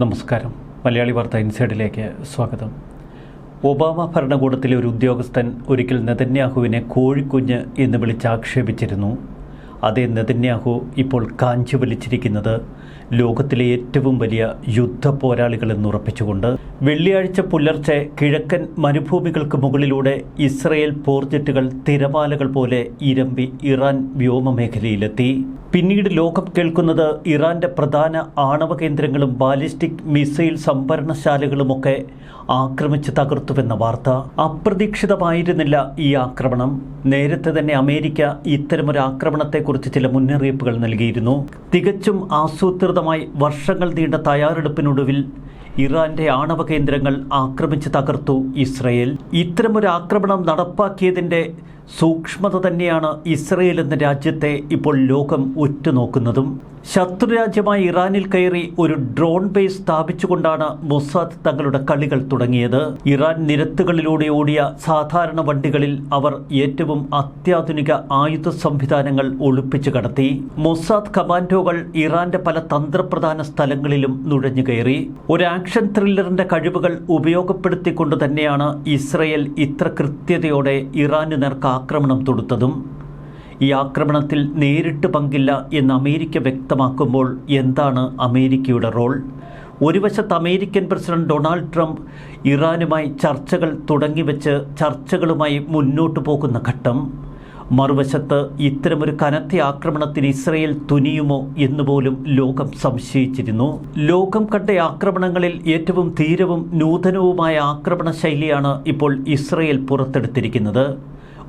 നമസ്കാരം. മലയാളി വാർത്ത ഇൻസൈഡിലേക്ക് സ്വാഗതം. ഒബാമ ഭരണകൂടത്തിലെ ഒരു ഉദ്യോഗസ്ഥൻ ഒരിക്കൽ നെതന്യാഹുവിനെ കോഴിക്കുഞ്ഞ് എന്ന് വിളിച്ച് ആക്ഷേപിച്ചിരുന്നു അതേ നെതന്യാഹു ഇപ്പോൾ കാഞ്ചി വലിച്ചിരിക്കുന്നത് ലോകത്തിലെ ഏറ്റവും വലിയ യുദ്ധ പോരാളികളെന്ന് ഉറപ്പിച്ചുകൊണ്ട് വെള്ളിയാഴ്ച പുലർച്ചെ കിഴക്കൻ മരുഭൂമികൾക്ക് മുകളിലൂടെ ഇസ്രയേൽ പോർജറ്റുകൾ തിരമാലകൾ പോലെ ഇരമ്പി ഇറാൻ വ്യോമമേഖലയിലെത്തി. പിന്നീട് ലോകം കേൾക്കുന്നത് ഇറാന്റെ പ്രധാന ആണവ കേന്ദ്രങ്ങളും ബാലിസ്റ്റിക് മിസൈൽ സംഭരണശാലകളുമൊക്കെ ആക്രമിച്ച് തകർത്തുവെന്ന വാർത്ത. അപ്രതീക്ഷിതമായിരുന്നില്ല ഈ ആക്രമണം. നേരത്തെ തന്നെ അമേരിക്ക ഇത്തരമൊരു ആക്രമണത്തെക്കുറിച്ച് ചില മുന്നറിയിപ്പുകൾ നൽകിയിരുന്നു. തികച്ചും ആസൂത്രിതമായി വർഷങ്ങൾ നീണ്ട തയ്യാറെടുപ്പിനൊടുവിൽ ഇറാന്റെ ആണവ കേന്ദ്രങ്ങൾ ആക്രമിച്ച് തകർത്തു ഇസ്രയേൽ. ഇത്തരമൊരു ആക്രമണം നടപ്പാക്കിയതിന്റെ സൂക്ഷ്മത തന്നെയാണ് ഇസ്രയേൽ എന്ന രാജ്യത്തെ ഇപ്പോൾ ലോകം ഉറ്റുനോക്കുന്നതും. ശത്രുരാജ്യമായ ഇറാനിൽ കയറി ഒരു ഡ്രോൺ ബേസ് സ്ഥാപിച്ചുകൊണ്ടാണ് മൊസാദ് തങ്ങളുടെ കളികൾ തുടങ്ങിയത്. ഇറാൻ നിരത്തുകളിലൂടെ ഓടിയ സാധാരണ വണ്ടികളിൽ അവർ ഏറ്റവും അത്യാധുനിക ആയുധ സംവിധാനങ്ങൾ ഒളിപ്പിച്ചു കടത്തി. മൊസാദ് കമാൻഡോകൾ ഇറാന്റെ പല തന്ത്രപ്രധാന സ്ഥലങ്ങളിലും നുഴഞ്ഞു കയറി. ഒരു ആക്ഷൻ ത്രില്ലറിന്റെ കഴിവുകൾ ഉപയോഗപ്പെടുത്തിക്കൊണ്ട് തന്നെയാണ് ഇസ്രയേൽ ഇത്ര കൃത്യതയോടെ ഇറാന് നേർക്ക് ആക്രമണം തൊടുത്തതും ഈ ആക്രമണത്തിൽ നേരിട്ട് പങ്കില്ല എന്ന് അമേരിക്ക വ്യക്തമാക്കുമ്പോൾ എന്താണ് അമേരിക്കയുടെ റോൾ? ഒരു വശത്ത് അമേരിക്കൻ പ്രസിഡന്റ് ഡൊണാൾഡ് ട്രംപ് ഇറാനുമായി ചർച്ചകൾ തുടങ്ങിവെച്ച് ചർച്ചകളുമായി മുന്നോട്ടു പോകുന്ന ഘട്ടം മറുവശത്ത് ഇത്തരമൊരു കനത്ത ആക്രമണത്തിന് ഇസ്രയേൽ തുനിയുമോ എന്നുപോലും ലോകം സംശയിച്ചിരുന്നു. ലോകം കണ്ട ആക്രമണങ്ങളിൽ ഏറ്റവും തീരവും നൂതനവുമായ ആക്രമണ ശൈലിയാണ് ഇപ്പോൾ ഇസ്രയേൽ പുറത്തെടുത്തിരിക്കുന്നത്.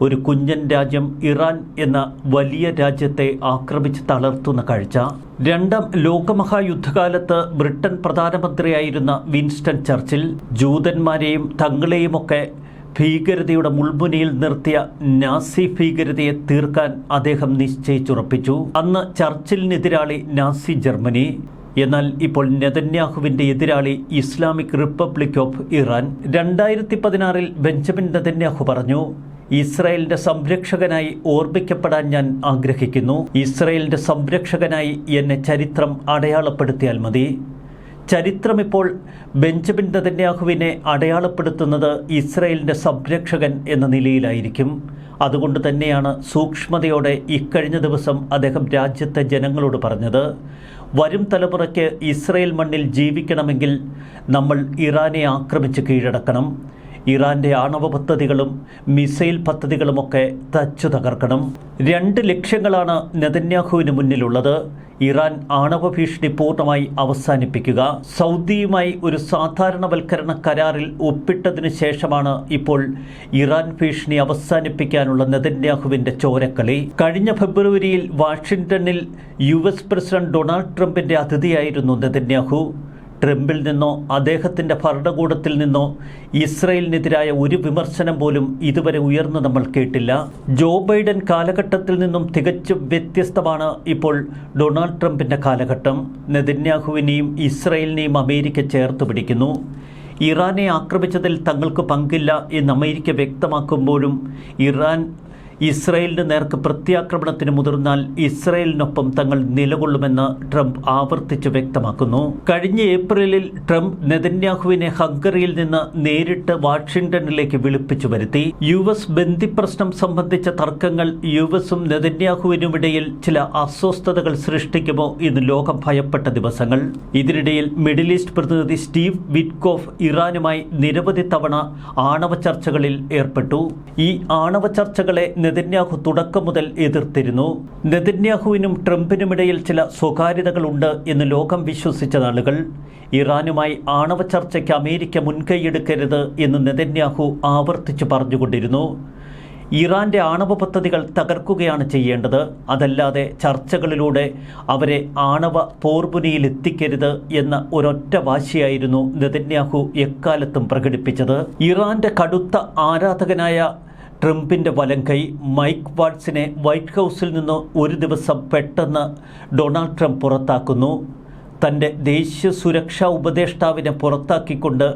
ഒരു കുഞ്ഞൻ രാജ്യം ഇറാൻ എന്ന വലിയ രാജ്യത്തെ ആക്രമിച്ച് തളർത്തുന്ന കാഴ്ച. രണ്ടാം ലോകമഹായുദ്ധകാലത്ത് ബ്രിട്ടൻ പ്രധാനമന്ത്രിയായിരുന്ന വിൻസ്റ്റൺ ചർച്ചിൽ ജൂതന്മാരെയും തങ്ങളെയുമൊക്കെ ഭീകരതയുടെ മുൾമുനയിൽ നിർത്തിയ നാസി ഭീകരതയെ തീർക്കാൻ അദ്ദേഹം നിശ്ചയിച്ചുറപ്പിച്ചു. അന്ന് ചർച്ചിലിനെതിരാളി നാസി ജർമ്മനി എന്നാൽ ഇപ്പോൾ നെതന്യാഹുവിന്റെ എതിരാളി ഇസ്ലാമിക് റിപ്പബ്ലിക് ഓഫ് ഇറാൻ. രണ്ടായിരത്തി പതിനാറിൽ ബെഞ്ചമിൻ നെതന്യാഹു പറഞ്ഞു ഇസ്രായേലിന്റെ സംരക്ഷകനായി ഓർമ്മിക്കപ്പെടാൻ ഞാൻ ആഗ്രഹിക്കുന്നു. ഇസ്രായേലിന്റെ സംരക്ഷകനായി എന്നെ ചരിത്രം അടയാളപ്പെടുത്തിയാൽ മതി. ചരിത്രം ഇപ്പോൾ ബെഞ്ചമിൻ നെതന്യാഹുവിനെ അടയാളപ്പെടുത്തുന്നത് ഇസ്രായേലിന്റെ സംരക്ഷകൻ എന്ന നിലയിലായിരിക്കും. അതുകൊണ്ട് തന്നെയാണ് സൂക്ഷ്മതയോടെ ഇക്കഴിഞ്ഞ ദിവസം അദ്ദേഹം രാജ്യത്തെ ജനങ്ങളോട് പറഞ്ഞത്. വരും തലമുറയ്ക്ക് ഇസ്രായേൽ മണ്ണിൽ ജീവിക്കണമെങ്കിൽ നമ്മൾ ഇറാനെ ആക്രമിച്ച് കീഴടക്കണം. ഇറാന്റെ ആണവ പദ്ധതികളും മിസൈൽ പദ്ധതികളുമൊക്കെ തച്ചു തകർക്കണം. രണ്ട് ലക്ഷ്യങ്ങളാണ് നെതന്യാഹുവിന് മുന്നിലുള്ളത്. ഇറാൻ ആണവ ഭീഷണി പൂർണമായി അവസാനിപ്പിക്കുക. സൗദിയുമായി ഒരു സാധാരണവൽക്കരണ കരാറിൽ ഒപ്പിട്ടതിനു ശേഷമാണ് ഇപ്പോൾ ഇറാൻ ഭീഷണി അവസാനിപ്പിക്കാനുള്ള നെതന്യാഹുവിന്റെ ചോരക്കളി. കഴിഞ്ഞ ഫെബ്രുവരിയിൽ വാഷിംഗ്ടണിൽ യു പ്രസിഡന്റ് ഡൊണാൾഡ് ട്രംപിന്റെ അതിഥിയായിരുന്നു നെതന്യാഹു. ട്രംപിൽ നിന്നോ അദ്ദേഹത്തിന്റെ ഭരണകൂടത്തിൽ നിന്നോ ഇസ്രയേലിനെതിരായ ഒരു വിമർശനം പോലും ഇതുവരെ ഉയർന്നു നമ്മൾ കേട്ടില്ല. ജോ ബൈഡൻ കാലഘട്ടത്തിൽ നിന്നും തികച്ചും വ്യത്യസ്തമാണ് ഇപ്പോൾ ഡൊണാൾഡ് ട്രംപിന്റെ കാലഘട്ടം. നെതന്യാഹുവിനെയും ഇസ്രയേലിനെയും അമേരിക്ക ചേർത്ത് പിടിക്കുന്നു. ഇറാനെ ആക്രമിച്ചതിൽ തങ്ങൾക്ക് പങ്കില്ല എന്ന് അമേരിക്ക വ്യക്തമാക്കുമ്പോഴും ഇറാൻ ഇസ്രയേലിന് നേർക്ക് പ്രത്യാക്രമണത്തിന് മുതിർന്നാൽ ഇസ്രയേലിനൊപ്പം തങ്ങൾ നിലകൊള്ളുമെന്ന് ട്രംപ് ആവർത്തിച്ച് വ്യക്തമാക്കുന്നു. കഴിഞ്ഞ ഏപ്രിലിൽ ട്രംപ് നെതന്യാഹുവിനെ ഹംഗറിയിൽ നിന്ന് നേരിട്ട് വാഷിംഗ്ടണിലേക്ക് വിളിപ്പിച്ചു വരുത്തി. യു എസ് ബന്ദിപ്രശ്നം സംബന്ധിച്ച തർക്കങ്ങൾ യു എസും നെതന്യാഹുവിനുമിടയിൽ ചില അസ്വസ്ഥതകൾ സൃഷ്ടിക്കുമോ എന്ന് ലോകം ഭയപ്പെട്ട ദിവസങ്ങൾ. ഇതിനിടയിൽ മിഡിൽ ഈസ്റ്റ് പ്രതിനിധി സ്റ്റീവ് വിറ്റ്കോഫ് ഇറാനുമായി നിരവധി തവണ ആണവ ചർച്ചകളിൽ ഏർപ്പെട്ടു. ഈ ആണവ ചർച്ചകളെ നെതന്യാഹു തുടക്കം മുതൽ എതിർത്തിരുന്നു. നെതന്യാഹുവിനും ട്രംപിനുമിടയിൽ ചില സ്വകാര്യതകളുണ്ട് എന്ന് ലോകം വിശ്വസിച്ച നാളുകൾ. ഇറാനുമായി ആണവ ചർച്ചയ്ക്ക് അമേരിക്ക മുൻകൈയെടുക്കരുത് എന്ന് നെതന്യാഹു ആവർത്തിച്ചു പറഞ്ഞുകൊണ്ടിരുന്നു. ഇറാന്റെ ആണവ പദ്ധതികൾ തകർക്കുകയാണ് ചെയ്യേണ്ടത്. അതല്ലാതെ ചർച്ചകളിലൂടെ അവരെ ആണവ പോർബുനിയിലെത്തിക്കരുത് എന്ന ഒരൊറ്റ വാശിയായിരുന്നു നെതന്യാഹു എക്കാലത്തും പ്രകടിപ്പിച്ചത്. ഇറാന്റെ കടുത്ത ആരാധകനായ ട്രംപിന്റെ വലങ്കൈ മൈക്ക് വാട്സിനെ വൈറ്റ് ഹൗസിൽ നിന്ന് ഒരു ദിവസം പെട്ടെന്ന് ഡൊണാൾഡ് ട്രംപ് പുറത്താക്കുന്നു. തന്റെ ദേശീയ സുരക്ഷാ ഉപദേഷ്ടാവിനെ പുറത്താക്കിക്കൊണ്ട്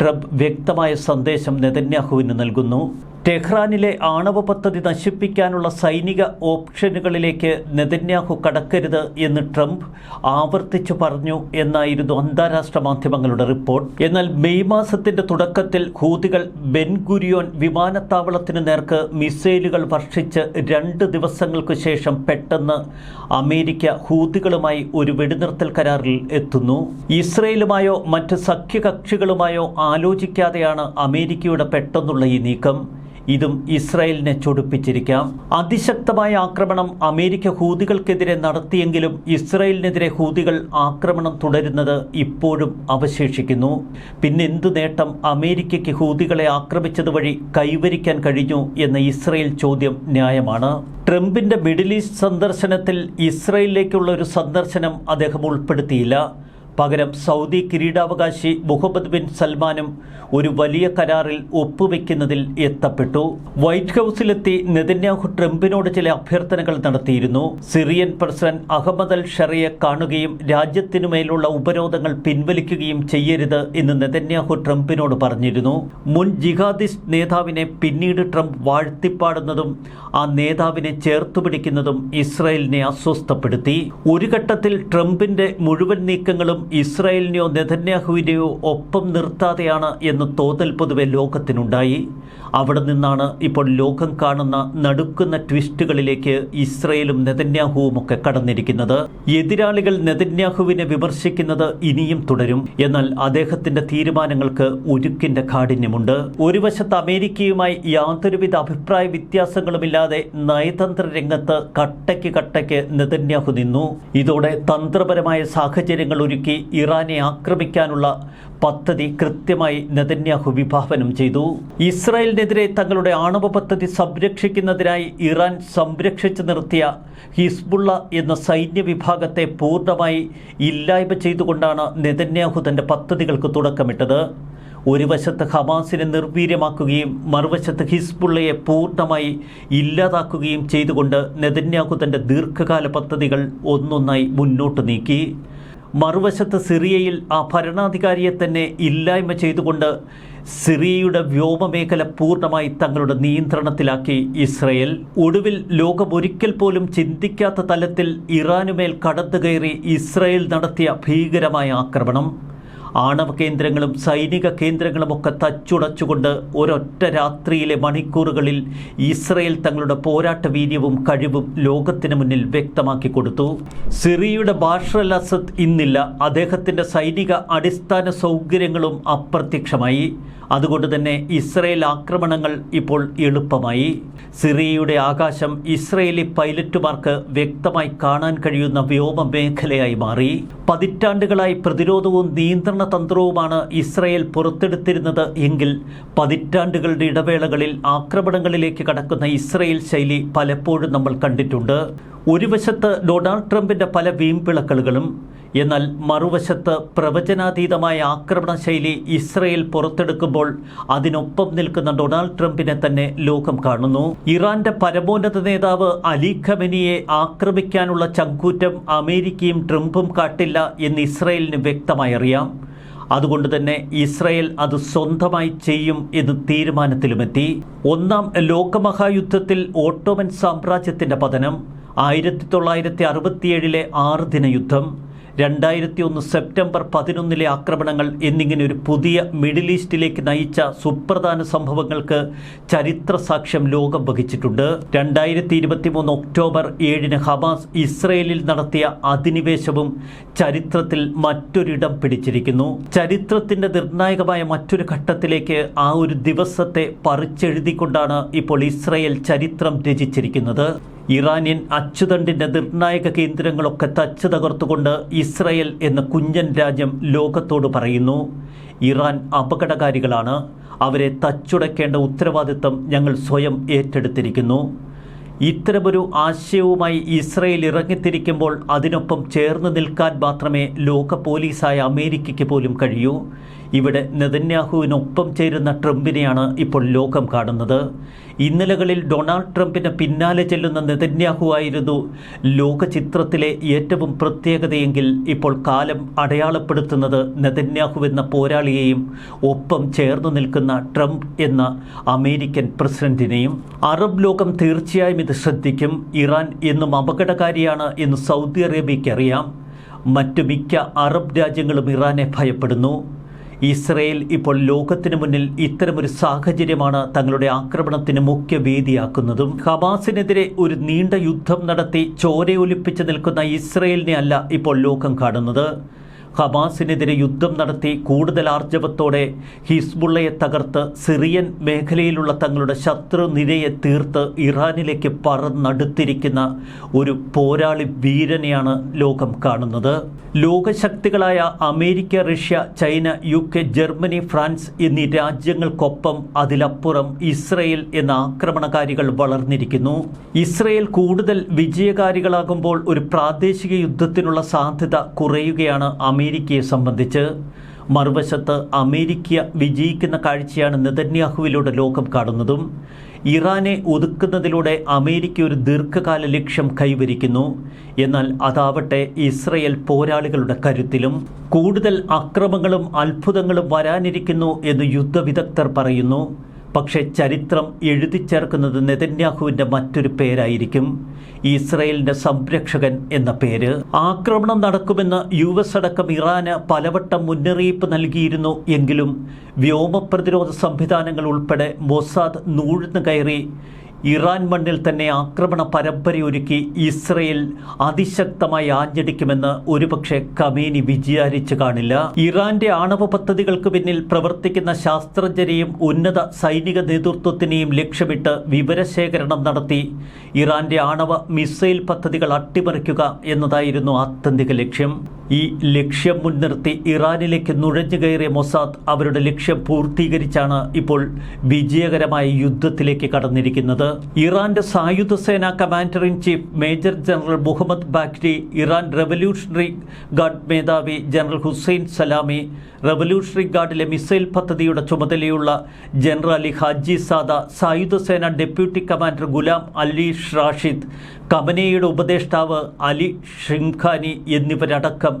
ട്രംപ് വ്യക്തമായ സന്ദേശം നെതന്യാഹുവിന് നൽകുന്നു. ടെഹ്റാനിലെ ആണവ പദ്ധതി നശിപ്പിക്കാനുള്ള സൈനിക ഓപ്ഷനുകളിലേക്ക് നെതന്യാഹു കടക്കരുത് എന്ന് ട്രംപ് ആവർത്തിച്ചു പറഞ്ഞു എന്നായിരുന്നു അന്താരാഷ്ട്ര മാധ്യമങ്ങളുടെ റിപ്പോർട്ട്. എന്നാൽ മെയ് മാസത്തിന്റെ തുടക്കത്തിൽ ഹൂതികൾ ബെൻഗുരിയോൻ വിമാനത്താവളത്തിന് നേർക്ക് മിസൈലുകൾ വർഷിച്ച് രണ്ട് ദിവസങ്ങൾക്ക് ശേഷം പെട്ടെന്ന് അമേരിക്ക ഹൂതികളുമായി ഒരു വെടിനിർത്തൽ കരാറിൽ എത്തുന്നു. ഇസ്രയേലുമായോ മറ്റ് സഖ്യകക്ഷികളുമായോ ആലോചിക്കാതെയാണ് അമേരിക്കയുടെ പെട്ടെന്നുള്ള ഈ നീക്കം. ഇതും ഇസ്രായേലിനെ ചൊടിപ്പിച്ചിരിക്കാം. അതിശക്തമായ ആക്രമണം അമേരിക്ക ഹൂതികൾക്കെതിരെ നടത്തിയെങ്കിലും ഇസ്രായേലിനെതിരെ ഹൂതികൾ ആക്രമണം തുടരുന്നത് ഇപ്പോഴും അവശേഷിക്കുന്നു. പിന്നെ എന്തു നേട്ടം അമേരിക്കയ്ക്ക് ഹൂതികളെ ആക്രമിച്ചത് വഴി കൈവരിക്കാൻ കഴിഞ്ഞു എന്ന ഇസ്രായേൽ ചോദ്യം ന്യായമാണ്. ട്രംപിന്റെ മിഡിൽ ഈസ്റ്റ് സന്ദർശനത്തിൽ ഇസ്രായേലിലേക്കുള്ള ഒരു സന്ദർശനം അദ്ദേഹം ഉൾപ്പെടുത്തിയില്ല. പകരം സൗദി കിരീടാവകാശി മുഹമ്മദ് ബിൻ സൽമാനും ഒരു വലിയ കരാറിൽ ഒപ്പുവെക്കുന്നതിൽ എത്തപ്പെട്ടു. വൈറ്റ് ഹൗസിലെത്തി നെതന്യാഹു ട്രംപിനോട് ചില അഭ്യർത്ഥനകൾ നടത്തിയിരുന്നു. സിറിയൻ പ്രസിഡന്റ് അഹമ്മദ് അൽ ഷറിയെ കാണുകയും രാജ്യത്തിനുമേലുള്ള ഉപരോധങ്ങൾ പിൻവലിക്കുകയും ചെയ്യരുത് എന്ന് നെതന്യാഹു ട്രംപിനോട് പറഞ്ഞിരുന്നു. മുൻ ജിഹാദിസ്റ്റ് നേതാവിനെ പിന്നീട് ട്രംപ് വാഴ്ത്തിപ്പാടുന്നതും ആ നേതാവിനെ ചേർത്തുപിടിക്കുന്നതും ഇസ്രായേലിനെ അസ്വസ്ഥപ്പെടുത്തി. ഒരു ഘട്ടത്തിൽ ട്രംപിന്റെ മുഴുവൻ നീക്കങ്ങളും ഇസ്രായേലിനെയോ നെതന്യാഹുവിനെയോ ഒപ്പം നിർത്താതെയാണ് എന്ന് തോന്നൽ പൊതുവെ ലോകത്തിനുണ്ടായി. അവിടെ നിന്നാണ് ഇപ്പോൾ ലോകം കാണുന്ന നടുക്കുന്ന ട്വിസ്റ്റുകളിലേക്ക് ഇസ്രയേലും നെതന്യാഹുവും ഒക്കെ കടന്നിരിക്കുന്നത്. എതിരാളികൾ നെതന്യാഹുവിനെ വിമർശിക്കുന്നത് ഇനിയും തുടരും. എന്നാൽ അദ്ദേഹത്തിന്റെ തീരുമാനങ്ങൾക്ക് ഉരുക്കിന്റെ കാഠിന്യമുണ്ട്. ഒരു വശത്ത് അമേരിക്കയുമായി യാതൊരുവിധ അഭിപ്രായ വ്യത്യാസങ്ങളുമില്ലാതെ നയതന്ത്ര രംഗത്ത് കട്ടയ്ക്ക് കട്ടയ്ക്ക് നെതന്യാഹു നിന്നു. ഇതോടെ തന്ത്രപരമായ സാഹചര്യങ്ങൾ ഒരുക്കി ഇറാനെ ആക്രമിക്കാനുള്ള പദ്ധതി കൃത്യമായി നെതന്യാഹു വിഭാവനം ചെയ്തു. ഇസ്രായേലിനെതിരെ തങ്ങളുടെ ആണവ പദ്ധതി സംരക്ഷിക്കുന്നതിനായി ഇറാൻ സംരക്ഷിച്ചു നിർത്തിയ ഹിസ്ബുള്ള എന്ന സൈന്യ വിഭാഗത്തെ പൂർണമായി ഇല്ലായ്മ ചെയ്തുകൊണ്ടാണ് നെതന്യാഹു തന്റെ പദ്ധതികൾക്ക് തുടക്കമിട്ടത്. ഒരു വശത്ത് ഹമാസിനെ നിർവീര്യമാക്കുകയും മറുവശത്ത് ഹിസ്ബുള്ളയെ പൂർണമായി ഇല്ലാതാക്കുകയും ചെയ്തുകൊണ്ട് നെതന്യാഹു തന്റെ ദീർഘകാല പദ്ധതികൾ ഒന്നൊന്നായി മുന്നോട്ട് നീക്കി. മറുവശത്ത് സിറിയയിൽ ആ ഭരണാധികാരിയെ തന്നെ ഇല്ലായ്മ ചെയ്തുകൊണ്ട് സിറിയയുടെ വ്യോമമേഖല പൂർണമായി തങ്ങളുടെ നിയന്ത്രണത്തിലാക്കി. ഇസ്രയേൽ ഒടുവിൽ ലോകമൊരിക്കൽ പോലും ചിന്തിക്കാത്ത തലത്തിൽ ഇറാനുമേൽ കടന്നുകയറി ഇസ്രയേൽ നടത്തിയ ഭീകരമായ ആക്രമണം. ആണവ കേന്ദ്രങ്ങളും സൈനിക കേന്ദ്രങ്ങളും കേന്ദ്രങ്ങളുമൊക്കെ തച്ചുടച്ചുകൊണ്ട് ഒരൊറ്റ രാത്രിയിലെ മണിക്കൂറുകളിൽ ഇസ്രയേൽ തങ്ങളുടെ പോരാട്ട വീര്യവും കഴിവും ലോകത്തിന് മുന്നിൽ വ്യക്തമാക്കി കൊടുത്തു. സിറിയയുടെ ബാഷർ ഇന്നില്ല. അദ്ദേഹത്തിന്റെ സൈനിക അടിസ്ഥാന സൗകര്യങ്ങളും അപ്രത്യക്ഷമായി. അതുകൊണ്ട് തന്നെ ഇസ്രയേൽ ആക്രമണങ്ങൾ ഇപ്പോൾ എളുപ്പമായി. സിറിയയുടെ ആകാശം ഇസ്രയേലി പൈലറ്റുമാർക്ക് വ്യക്തമായി കാണാൻ കഴിയുന്ന വ്യോമ മേഖലയായി മാറി. പതിറ്റാണ്ടുകളായി പ്രതിരോധവും നിയന്ത്രണ തന്ത്രവുമാണ് ഇസ്രയേൽ പുറത്തെടുത്തിരുന്നത് എങ്കിൽ പതിറ്റാണ്ടുകളുടെ ഇടവേളകളിൽ ആക്രമണങ്ങളിലേക്ക് കടക്കുന്ന ഇസ്രയേൽ ശൈലി പലപ്പോഴും നമ്മൾ കണ്ടിട്ടുണ്ട്. ഒരു വശത്ത് ഡൊണാൾഡ് ട്രംപിന്റെ പല വീമ്പിളക്കലുകളും എന്നാൽ മറുവശത്ത് പ്രവചനാതീതമായ ആക്രമണ ശൈലി ഇസ്രയേൽ പുറത്തെടുക്കുമ്പോൾ അതിനൊപ്പം നിൽക്കുന്ന ഡൊണാൾഡ് ട്രംപിനെ തന്നെ ലോകം കാണുന്നു. ഇറാന്റെ പരമോന്നത നേതാവ് അലി ഖമനിയെ ആക്രമിക്കാനുള്ള ചങ്കൂറ്റം അമേരിക്കയും ട്രംപും കാട്ടില്ല എന്ന് ഇസ്രയേലിന് വ്യക്തമായി അറിയാം. അതുകൊണ്ട് തന്നെ ഇസ്രയേൽ അത് സ്വന്തമായി ചെയ്യും എന്ന് തീരുമാനത്തിലുമെത്തി. ഒന്നാം ലോകമഹായുദ്ധത്തിൽ ഓട്ടോമൻ സാമ്രാജ്യത്തിന്റെ പതനം ആയിരത്തി തൊള്ളായിരത്തി അറുപത്തിയേഴിലെ ആറ് ദിന യുദ്ധം രണ്ടായിരത്തി ഒന്ന് സെപ്റ്റംബർ പതിനൊന്നിലെ ആക്രമണങ്ങൾ എന്നിങ്ങനെ ഒരു പുതിയ മിഡിൽ ഈസ്റ്റിലേക്ക് നയിച്ച സുപ്രധാന സംഭവങ്ങൾക്ക് ചരിത്ര സാക്ഷ്യം ലോകം വഹിച്ചിട്ടുണ്ട്. രണ്ടായിരത്തി ഇരുപത്തി മൂന്ന് ഒക്ടോബർ ഏഴിന് ഹമാസ് ഇസ്രയേലിൽ നടത്തിയ അധിനിവേശവും ചരിത്രത്തിൽ മറ്റൊരിടം പിടിച്ചിരിക്കുന്നു. ചരിത്രത്തിന്റെ നിർണായകമായ മറ്റൊരു ഘട്ടത്തിലേക്ക് ആ ഒരു ദിവസത്തെ പറിച്ചെഴുതിക്കൊണ്ടാണ് ഇപ്പോൾ ഇസ്രയേൽ ചരിത്രം രചിച്ചിരിക്കുന്നത്. ഇറാനിയൻ അച്ചുതണ്ടിന്റെ നിർണായക കേന്ദ്രങ്ങളൊക്കെ തച്ചു തകർത്തുകൊണ്ട് ഇസ്രയേൽ എന്ന കുഞ്ഞൻ രാജ്യം ലോകത്തോട് പറയുന്നു. ഇറാൻ അപകടകാരികളാണ്. അവരെ തച്ചുടയ്ക്കേണ്ട ഉത്തരവാദിത്തം ഞങ്ങൾ സ്വയം ഏറ്റെടുത്തിരിക്കുന്നു. ഇത്തരമൊരു ആശയവുമായി ഇസ്രയേൽ ഇറങ്ങിത്തിരിക്കുമ്പോൾ അതിനൊപ്പം ചേർന്ന് നിൽക്കാൻ മാത്രമേ ലോക പോലീസായ അമേരിക്കയ്ക്ക് പോലും കഴിയൂ. ഇവിടെ നെതന്യാഹുവിനൊപ്പം ചേരുന്ന ട്രംപിനെയാണ് ഇപ്പോൾ ലോകം കാണുന്നത്. ഇന്നലകളിൽ ഡൊണാൾഡ് ട്രംപിന് പിന്നാലെ ചെല്ലുന്ന നെതന്യാഹു ആയിരുന്നു ലോക ചിത്രത്തിലെ ഏറ്റവും പ്രത്യേകതയെങ്കിൽ ഇപ്പോൾ കാലം അടയാളപ്പെടുത്തുന്നത് നെതന്യാഹു എന്ന പോരാളിയെയും ഒപ്പം ചേർന്നു നിൽക്കുന്ന ട്രംപ് എന്ന അമേരിക്കൻ പ്രസിഡന്റിനെയും. അറബ് ലോകം തീർച്ചയായും ഇത് ശ്രദ്ധിക്കും. ഇറാൻ എന്നും അപകടകാരിയാണ് എന്ന് സൗദി അറേബ്യയ്ക്ക് അറിയാം. മറ്റു മിക്ക അറബ് രാജ്യങ്ങളും ഇറാനെ ഭയപ്പെടുന്നു. ഇസ്രയേൽ ഇപ്പോൾ ലോകത്തിന് മുന്നിൽ ഇത്തരമൊരു സാഹചര്യമാണ് തങ്ങളുടെ ആക്രമണത്തിന് മുഖ്യ വേദിയാക്കുന്നതും. ഹമാസിനെതിരെ ഒരു നീണ്ട യുദ്ധം നടത്തി ചോരയൊലിപ്പിച്ച് നിൽക്കുന്ന ഇസ്രയേലിനെ അല്ല ഇപ്പോൾ ലോകം കാണുന്നത്. ഹമാസിനെതിരെ യുദ്ധം നടത്തി കൂടുതൽ ആർജവത്തോടെ ഹിസ്ബുള്ളയെ തകർത്ത് സിറിയൻ മേഖലയിലുള്ള തങ്ങളുടെ ശത്രു നിരയെ തീർത്ത് ഇറാനിലേക്ക് പറന്നടുത്തിരിക്കുന്ന ഒരു പോരാളി വീരനെയാണ് ലോകം കാണുന്നത്. ലോകശക്തികളായ America Russia China U K Germany France എന്നീ രാജ്യങ്ങൾക്കൊപ്പം അതിലപ്പുറം ഇസ്രയേൽ എന്ന ആക്രമണകാരികൾ വളർന്നിരിക്കുന്നു. ഇസ്രയേൽ കൂടുതൽ വിജയകാരികളാകുമ്പോൾ ഒരു പ്രാദേശിക യുദ്ധത്തിനുള്ള സാധ്യത കുറയുകയാണ് അമേരിക്കയെ സംബന്ധിച്ച് മറുവശത്ത് അമേരിക്ക വിജയിക്കുന്ന കാഴ്ചയാണ് നെതന്യാഹുവിലൂടെ ലോകം കാണുന്നതും ഇറാനെ ഒതുക്കുന്നതിലൂടെ അമേരിക്ക ഒരു ദീർഘകാല ലക്ഷ്യം കൈവരിക്കുന്നു. എന്നാൽ അതാവട്ടെ ഇസ്രയേൽ പോരാളികളുടെ കരുത്തിലും കൂടുതൽ അക്രമങ്ങളും അത്ഭുതങ്ങളും വരാനിരിക്കുന്നു എന്ന് യുദ്ധവിദഗ്ധർ പറയുന്നു. പക്ഷേ ചരിത്രം എഴുതി ചേർക്കുന്നത് നെതന്യാഹുവിന്റെ മറ്റൊരു പേരായിരിക്കും ഇസ്രയേലിന്റെ സംരക്ഷകൻ എന്ന പേര്. ആക്രമണം നടക്കുമെന്ന് യു എസ് അടക്കം ഇറാന് പലവട്ടം മുന്നറിയിപ്പ് നൽകിയിരുന്നു എങ്കിലും വ്യോമ പ്രതിരോധ സംവിധാനങ്ങൾ ഉൾപ്പെടെ മൊസാദ് നൂഴ്ന്നു കയറി ഇറാൻ മണ്ണിൽ തന്നെ ആക്രമണ പരമ്പരയൊരുക്കി ഇസ്രയേൽ അതിശക്തമായി ആഞ്ഞടിക്കുമെന്ന് ഒരുപക്ഷെ കമേനി വിചാരിച്ചു കാണില്ല. ഇറാന്റെ ആണവ പദ്ധതികൾക്ക് പിന്നിൽ പ്രവർത്തിക്കുന്ന ശാസ്ത്രജ്ഞരെയും ഉന്നത സൈനിക നേതൃത്വത്തിനെയും ലക്ഷ്യമിട്ട് വിവരശേഖരണം നടത്തി ഇറാന്റെ ആണവ മിസൈൽ പദ്ധതികൾ അട്ടിമറിക്കുക എന്നതായിരുന്നു ആത്യന്തിക ലക്ഷ്യം. ഈ ലക്ഷ്യം മുൻനിർത്തി ഇറാനിലേക്ക് നുഴഞ്ഞു കയറിയ മൊസാദ് അവരുടെ ലക്ഷ്യം പൂർത്തീകരിച്ചാണ് ഇപ്പോൾ വിജയകരമായ യുദ്ധത്തിലേക്ക് കടന്നിരിക്കുന്നത്. ഇറാന്റെ സായുധ സേനാ commander in chief major general Mohammad Bagheri Iran revolutionary guard മേധാവി ജനറൽ ഹുസൈൻ സലാമി റവല്യൂഷണറി ഗാർഡിലെ മിസൈൽ പദ്ധതിയുടെ ചുമതലയുള്ള ജനറൽ അലി ഹാജി സാദ സായുധ സേന deputy commander Gholam Ali Rashid കമനയുടെ ഉപദേഷ്ടാവ് അലി ഷിംഖാനി എന്നിവരടക്കം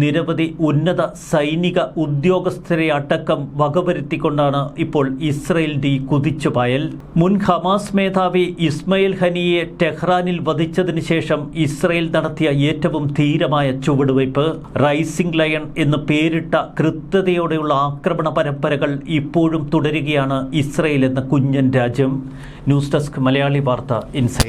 നിരവധി ഉന്നത സൈനിക ഉദ്യോഗസ്ഥരെ അടക്കം വകവരുത്തിക്കൊണ്ടാണ് ഇപ്പോൾ ഇസ്രയേലിന്റെ ഈ കുതിച്ചുപായൽ മുൻ ഹമാസ് മേധാവി ഇസ്മയിൽ ഹനിയെ ടെഹ്റാനിൽ വധിച്ചതിന് ശേഷം ഇസ്രയേൽ നടത്തിയ ഏറ്റവും ധീരമായ ചുവടുവയ്പ്. റൈസിംഗ് ലയൺ എന്ന് പേരിട്ട കൃത്യതയോടെയുള്ള ആക്രമണ പരമ്പരകൾ ഇപ്പോഴും തുടരുകയാണ് ഇസ്രയേൽ എന്ന കുഞ്ഞൻ രാജ്യം. ന്യൂസ് ഡെസ്ക് മലയാളി വാർത്ത ഇൻസൈറ്റ്